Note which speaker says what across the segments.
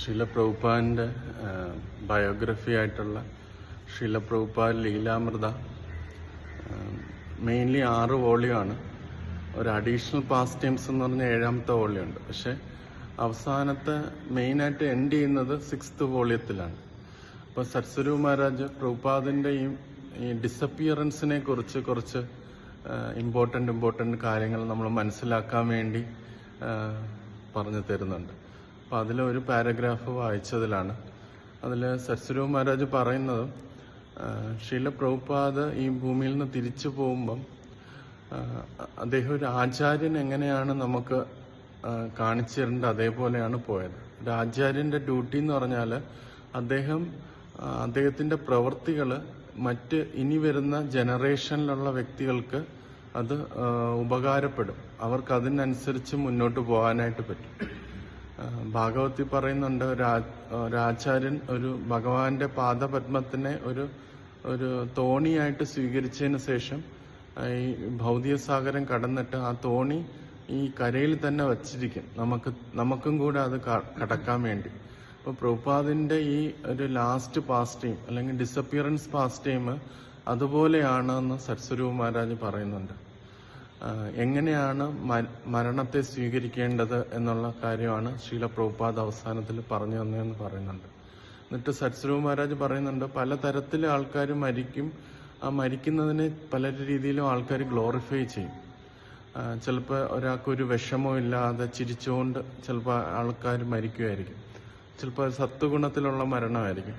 Speaker 1: Sheela പ്രഭുപാദിന്റെ biography ആയിട്ടുള്ള ശില Prabhupada ലീലാമൃത mainly ആറ് വോളിയാണ്. ഒരു അഡീഷണൽ പാസ് ടൈംസ് എന്ന് പറഞ്ഞ ഏഴാമത്തെ വോളിയം ഉണ്ട് പക്ഷെ അവസാനത്തെ മെയിനായിട്ട് എൻഡ് ചെയ്യുന്നത് സിക്സ്ത് വോളിയത്തിലാണ്. അപ്പോൾ സത്സരു മഹാരാജ് പ്രഭുപാദിന്റെ ഈ ഡിസപ്പിയറൻസിനെ കുറിച്ച് കുറച്ച് ഇമ്പോർട്ടന്റ് ഇമ്പോർട്ടന്റ് കാര്യങ്ങൾ നമ്മൾ മനസ്സിലാക്കാൻ വേണ്ടി പറഞ്ഞു തരുന്നുണ്ട്. അപ്പം അതിലൊരു പാരഗ്രാഫ് വായിച്ചതിലാണ്. അതിൽ സത്സരു മഹാരാജ് പറയുന്നത് ശീല പ്രഭുപാദ് ഈ ഭൂമിയിൽ നിന്ന് തിരിച്ചു പോകുമ്പം അദ്ദേഹം ഒരു ആചാര്യൻ എങ്ങനെയാണ് നമുക്ക് കാണിച്ചു തരേണ്ടത് അതേപോലെയാണ് പോയത്. ഒരു ആചാര്യന്റെ ഡ്യൂട്ടി എന്ന് പറഞ്ഞാൽ അദ്ദേഹം അദ്ദേഹത്തിന്റെ പ്രവൃത്തികൾ മറ്റ് ഇനി വരുന്ന ജനറേഷനിലുള്ള വ്യക്തികൾക്ക് അത് ഉപകാരപ്പെടും. അവർക്ക് അതിനനുസരിച്ച് മുന്നോട്ട് പോകാനായിട്ട് പറ്റും. ഭാഗവത്തിൽ പറയുന്നുണ്ട് ഒരു ഒരു ഭഗവാന്റെ പാദപത്മത്തിനെ ഒരു ഒരു തോണിയായിട്ട് സ്വീകരിച്ചതിന് ശേഷം ഈ ഭൗതിക സാഗരം കടന്നിട്ട് ആ തോണി ഈ കരയിൽ തന്നെ വച്ചിരിക്കും. നമുക്ക് നമുക്കും കൂടെ അത് കടക്കാൻ വേണ്ടി. അപ്പോൾ പ്രഭുപാദിന്റെ ഈ ഒരു ലാസ്റ്റ് പാസ്റ്റ് ടൈം അല്ലെങ്കിൽ ഡിസപ്പിയറൻസ് പാസ്റ്റ് ടൈം അതുപോലെയാണ് എന്ന് സത്സ്വരൂപ മഹാരാജ് പറയുന്നുണ്ട്. എങ്ങനെയാണ് മരണത്തെ സ്വീകരിക്കേണ്ടത് എന്നുള്ള കാര്യമാണ് ശീല പ്രഭുപാദ അവസാനത്തിൽ പറഞ്ഞു തന്നതെന്ന് പറയുന്നുണ്ട്. എന്നിട്ട് സത്സ്വരൂപ മഹാരാജ് പറയുന്നുണ്ട് പല തരത്തിലെ ആൾക്കാർ മരിക്കും. ആ മരിക്കുന്നതിനെ പല രീതിയിലും ആൾക്കാർ ഗ്ലോറിഫൈ ചെയ്യും. ചിലപ്പോൾ ഒരാൾക്ക് ഒരു വിഷമവും ഇല്ലാതെ ചിരിച്ചുകൊണ്ട് ചിലപ്പോൾ ആൾക്കാർ മരിക്കുമായിരിക്കും ചിലപ്പോൾ സത്വഗുണത്തിലുള്ള മരണമായിരിക്കും.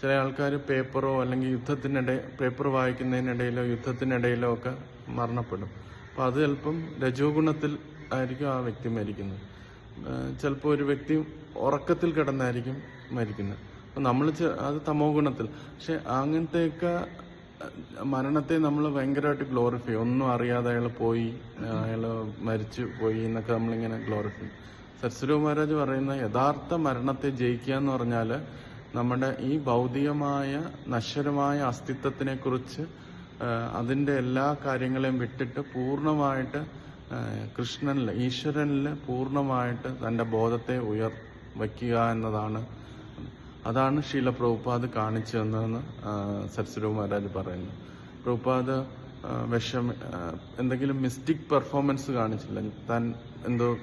Speaker 1: ചില ആൾക്കാർ പേപ്പറോ അല്ലെങ്കിൽ യുദ്ധത്തിനിടെ പേപ്പർ വായിക്കുന്നതിനിടയിലോ യുദ്ധത്തിനിടയിലോ ഒക്കെ മരണപ്പെടും. അപ്പോൾ അത് ചിലപ്പം രജോ ഗുണത്തിൽ ആയിരിക്കും ആ വ്യക്തി മരിക്കുന്നത്. ചിലപ്പോൾ ഒരു വ്യക്തി ഉറക്കത്തിൽ കിടന്നായിരിക്കും മരിക്കുന്നത്. അപ്പം നമ്മൾ അത് തമോ ഗുണത്തിൽ. പക്ഷെ അങ്ങനത്തെയൊക്കെ മരണത്തെ നമ്മൾ ഭയങ്കരമായിട്ട് ഗ്ലോറിഫൈ ഒന്നും അറിയാതെ അയാൾ പോയി അയാൾ മരിച്ചു പോയി എന്നൊക്കെ നമ്മളിങ്ങനെ ഗ്ലോറിഫൈ സരസ്വരൂ മഹാരാജ് പറയുന്ന യഥാർത്ഥ മരണത്തെ ജയിക്കുക എന്ന് പറഞ്ഞാൽ നമ്മുടെ ഈ ഭൗതികമായ നശ്വരമായ അസ്തിത്വത്തിനെ കുറിച്ച് അതിന്റെ എല്ലാ കാര്യങ്ങളെയും വിട്ടിട്ട് പൂർണമായിട്ട് കൃഷ്ണനിൽ ഈശ്വരനിൽ പൂർണമായിട്ട് തന്റെ ബോധത്തെ ഉയർ വയ്ക്കുക എന്നതാണ്. അതാണ് ശീല പ്രഭുപാദ് കാണിച്ചു തന്നതെന്ന് സത്സ്വരൂപ മഹാരാജ് പറയുന്നു. പ്രഭുപാദ് വിഷം എന്തെങ്കിലും മിസ്റ്റിക് പെർഫോമൻസ് കാണിച്ചില്ല. താൻ എന്തോ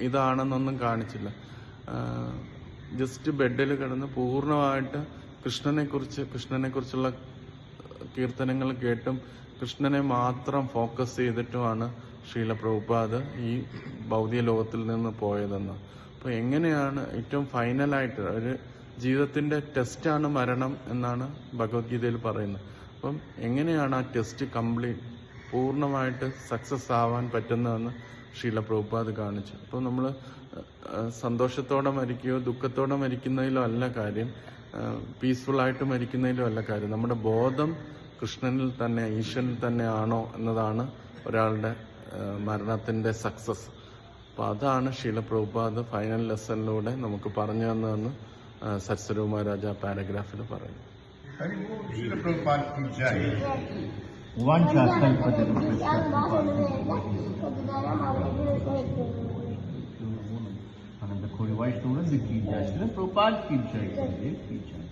Speaker 1: ഇതാണെന്നൊന്നും കാണിച്ചില്ല. ജസ്റ്റ് ബെഡിൽ കിടന്ന് പൂർണമായിട്ട് കൃഷ്ണനെക്കുറിച്ച് കൃഷ്ണനെക്കുറിച്ചുള്ള കൃഷ്ണനെ കുറിച്ചുള്ള കീർത്തനങ്ങൾ കേട്ടും കൃഷ്ണനെ മാത്രം ഫോക്കസ് ചെയ്തിട്ടുമാണ് ശ്രീല പ്രഭുപാദ് ഈ ഭൗതിക ലോകത്തിൽ നിന്ന് പോയതെന്ന്. അപ്പോൾ എങ്ങനെയാണ് ഏറ്റവും ഫൈനലായിട്ട് ഒരു ജീവിതത്തിന്റെ ടെസ്റ്റാണ് മരണം എന്നാണ് ഭഗവത്ഗീതയിൽ പറയുന്നത്. അപ്പം എങ്ങനെയാണ് ആ ടെസ്റ്റ് കംപ്ലീറ്റ് പൂർണമായിട്ട് സക്സസ് ആവാൻ പറ്റുന്നതെന്ന് ഷീല പ്രഭുപാദ് കാണിച്ചു അപ്പോൾ നമ്മൾ സന്തോഷത്തോടെ മരിക്കുകയോ ദുഃഖത്തോടെ മരിക്കുന്നതിലോ അല്ല കാര്യം പീസ്ഫുൾ ആയിട്ട് മരിക്കുന്നതിലോ അല്ല കാര്യം. നമ്മുടെ ബോധം കൃഷ്ണനിൽ തന്നെ ഈശ്വരനിൽ തന്നെയാണോ എന്നതാണ് ഒരാളുടെ മരണത്തിന്റെ സക്സസ് അപ്പോൾ അതാണ് ശീലപ്രഭുപാദ് ഫൈനൽ ലെസണിലൂടെ നമുക്ക് പറഞ്ഞു തന്നതെന്ന് സരസ്വരവ് പാരഗ്രാഫിൽ പറയുന്നു.
Speaker 2: Prabhupada ki jai,
Speaker 3: Prabhupada ki jai, Gurudev ki jai.